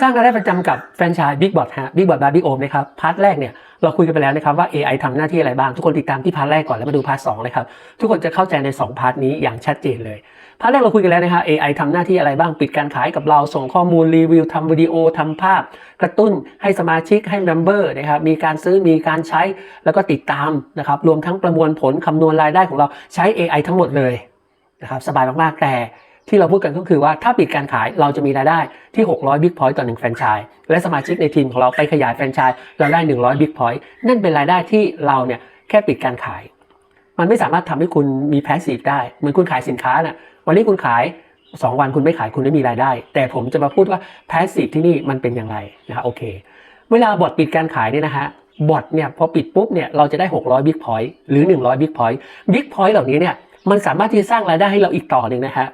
สร้างรายได้ประจำกับแฟรนไชส์ Big Bot ฮะ Big Bot by Big Om นะครับ พาร์ทแรกเนี่ยเราคุยกันไปแล้วนะครับว่า AI ทำหน้าที่อะไรบ้าง ทุกคนติดตามที่พาร์ทแรกก่อนแล้วมาดูพาร์ทสองเลยครับ ทุกคนจะเข้าใจใน 2 พาร์ทนี้อย่างชัดเจนเลย พาร์ทแรกเราคุยกันแล้วนะครับ AI ทำหน้าที่อะไรบ้าง ปิดการขายกับเรา ส่งข้อมูลรีวิวทำวิดีโอทำภาพ กระตุ้นให้สมาชิกให้เมมเบอร์นะครับ มีการซื้อ มีการใช้ แล้วก็ติดตามนะครับ รวมทั้งประมวลผลคำนวณรายได้ของเราใช้ AI ทั้งหมดเลยนะครับ สบายมากๆ แต่ ที่เราพูดกันก็คือว่าถ้าปิดการขายเราจะมีรายได้ที่ 600 Big Point ต่อ1แฟรนไชส์และสมาชิกในทีมของเราไปขยายแฟรนไชส์เราได้ 100 Big Point นั่นเป็นรายได้ที่เราเนี่ยแค่ปิดการขาย มันไม่สามารถทำให้คุณมีแพสซีฟได้เหมือนคุณขายสินค้าน่ะวันนี้คุณขาย 2 วันคุณไม่ขายคุณไม่มีรายได้ แต่ผมจะมาพูดว่าแพสซีฟที่นี่มันเป็นอย่างไรนะฮะโอเค เวลาบอทปิดการขายเนี่ยนะฮะบอทเนี่ยพอปิดปุ๊บเนี่ยเราจะได้ 600 Big Point หรือ 100 Big Point Big Point เหล่านี้เนี่ยมันสามารถที่จะสร้างรายได้ให้เราอีกต่อหนึ่งนะฮะ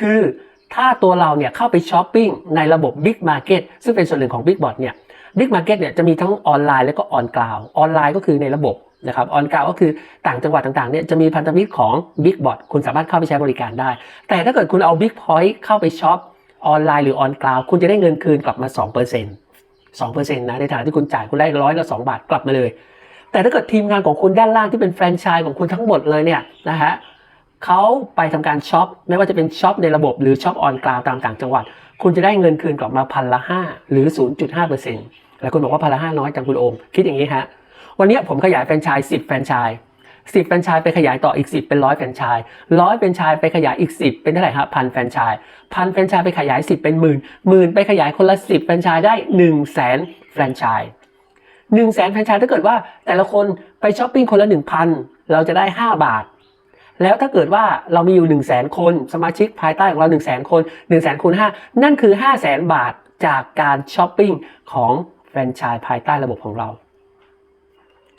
คือถ้าตัวเราเนี่ยเข้าไปช้อปปิ้งในระบบ Big Market ซึ่งเป็นส่วนหนึ่งของ Big Bot เนี่ย Big Market เนี่ยจะมีทั้งออนไลน์และก็ออนกลาวออนไลน์ก็คือในระบบนะครับออนกลาวก็คือต่างจังหวัดต่างๆเนี่ยจะมีพันธมิตรของ Big Bot คุณสามารถเข้าไปใช้บริการได้ แต่ถ้าเกิดคุณเอา Big Point เข้าไปช็อปออนไลน์หรือออนกลาวคุณจะได้เงินคืนกลับมา 2% 2%นะในฐานะที่คุณจ่ายคุณได้ร้อยละ2บาทกลับมาเลย แต่ถ้าเกิดทีมงานของคุณด้านล่างที่เป็นแฟรนไชส์ของคุณทั้งหมดเลยเนี่ยนะฮะ เขาไปทำการช็อปไม่ว่าจะเป็นช็อปในระบบหรือช็อปออนกราวตามต่างจังหวัด คุณจะได้เงินคืนกลับมาพันละห้าหรือ 0.5%แล้วคุณบอกว่าพันละห้าน้อยจังคุณโอม คิดอย่างนี้ฮะ วันนี้ผมขยายแฟรนไชส์10 แฟรนไชส์10 แฟรนไชส์ไปขยายต่ออีก 10 เป็นร้อยแฟรนไชส์ร้อยแฟรนไชส์ไปขยายอีก 10 เป็นเท่าไหร่ฮะพันแฟรนไชส์พันแฟรนไชส์ไปขยาย 10 เป็นหมื่นหมื่นไปขยายคนละ 10 แฟรนไชส์ได้1 0 0 0 0แสนแฟรนไชส์1 0 0 0 0แสนแฟรนไชส์ถ้าเกิดว่าแต่ละคนไปช้อปปิ้งคนละ 1,000 เราจะได้ 5 บาท แล้วถ้าเกิดว่าเรามีอยู่ 1 0 0 0 0แสนคนสมาชิกภายใต้ของเรา 1 0 0 0 0แสนคน1 0 0 0 0 0คูณ5นั่นคือ 5 0 0แสนบาทจากการช้อปปิ้งของแฟรนไชส์ภายใต้ระบบของเรา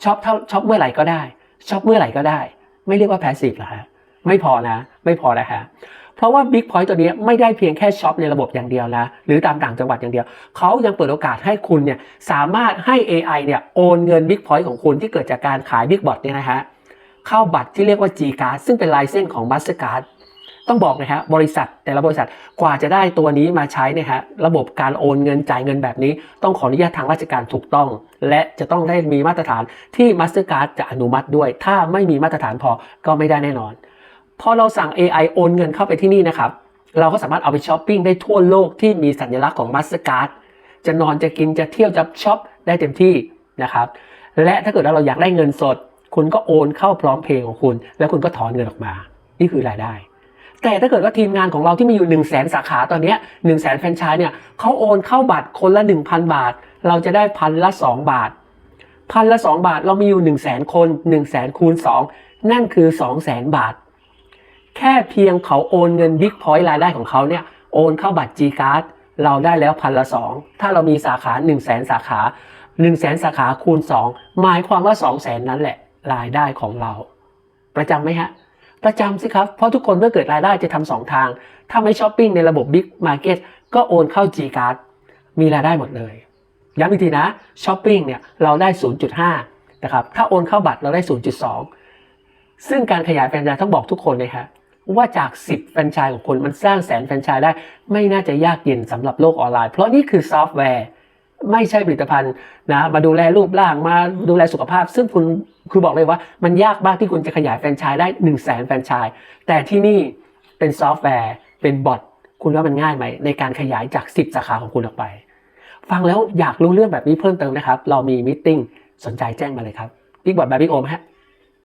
ช็อปเท่าช็อปเมื่อไหร่ก็ได้ช็อปเมื่อไหร่ก็ได้ ไม่เรียกว่าแพสซีฟหรอฮะไม่พอนะ ไม่พอนะฮะเพราะว่า Big Point ตัวนี้ไม่ได้เพียงแค่ช็อปในระบบอย่างเดียวนะหรือตามต่างจังหวัดอย่างเดียว เขายังเปิดโอกาสให้คุณเนี่ยสามารถให้ AI เนี่ยโอนเงิน Big Point ของคุณที่เกิดจากการขาย Big Bot เนี่ยนะฮะ เข้าบัตรที่เรียกว่า G Card ซึ่งเป็นลายเส้นของ Mastercard ต้องบอกนะฮะบริษัทแต่ละบริษัทกว่าจะได้ตัวนี้มาใช้นี่ยฮะระบบการโอนเงินจ่ายเงินแบบนี้ ต้องขออนุญาตทางราชการถูกต้อง และจะต้องได้มีมาตรฐานที่ Mastercard จะอนุมัติด้วย ถ้าไม่มีมาตรฐานพอก็ไม่ได้แน่นอน พอเราสั่ง AI โอนเงินเข้าไปที่นี่นะครับเราก็สามารถเอาไปช้อปปิ้งได้ทั่วโลกที่มีสัญลักษณ์ของ Mastercard จะนอนจะกินจะเที่ยวจะช็อปได้เต็มที่นะครับและถ้าเกิดเราอยากได้เงินสด คุณก็โอนเข้าพร้อมเพย์ของคุณ แล้วคุณก็ถอนเงินออกมา นี่คือรายได้ แต่ถ้าเกิดว่าทีมงานของเราที่มีอยู่ 1 0 0 0 0แสนสาขาตอนนี้1 0 0 0 0แสนแฟรนไชส์เนี่ยเขาโอนเข้าบัตรคนละ 1,000 บาท เราจะได้พันละ 2 บาทพันละ 2 บาทเรามีอยู่ 1 0 0 0 0แสนคน1 0 0 0 0แสนคูณ 2 นั่นคือ 2 0 0 0 0 0บาท แค่เพียงเขาโอนเงินบิ๊กพอยต์รายได้ของเขาเนี่ยโอนเข้าบัตร G Card เราได้แล้วพันละ 2 ถ้าเรามีสาขา 1 0 0 0 0แสนสาขา 1 0 0 0 0แสนสาขาคูณ 2 หมายความว่า 2 0 0 0 0 0นั้นแหละ รายได้ของเรา ประจำไหมฮะ ประจำสิครับ เพราะทุกคนเมื่อเกิดรายได้จะทำสองทาง ถ้าไม่ช้อปปิ้งในระบบ Big Market ก็โอนเข้า G Card มีรายได้หมดเลยย้ำอีกทีนะช้อปปิ้งเนี่ยเราได้ 0.5 นะครับ ถ้าโอนเข้าบัตรเราได้ 0.2 ซึ่งการขยายแฟรนไชส์ต้องบอกทุกคนเลยครับว่าจาก 10 แฟรนไชส์ของคุณมันสร้างแสนแฟรนไชส์ได้ ไม่น่าจะยากเย็นสำหรับโลกออนไลน์ เพราะนี่คือซอฟต์แวร์ ไม่ใช่ผลิตภัณฑ์นะมาดูแลรูปร่างมาดูแลสุขภาพ ซึ่งคุณคือบอกเลยว่ามันยากมากที่คุณจะขยายแฟรนไชส์ได้1นึ่งแสนแฟรนไชส์แต่ที่นี่เป็นซอฟต์แวร์ เป็นบอทคุณว่ามันง่ายไหม ในการขยายจาก 10 สาขาของคุณออกไป ฟังแล้วอยากรู้เรื่องแบบนี้เพิ่มเติมนะครับ เรามีมิ팅สนใจแจ้งมาเลยครับบิ๊กบอทแบายบิ๊กโอมฮะ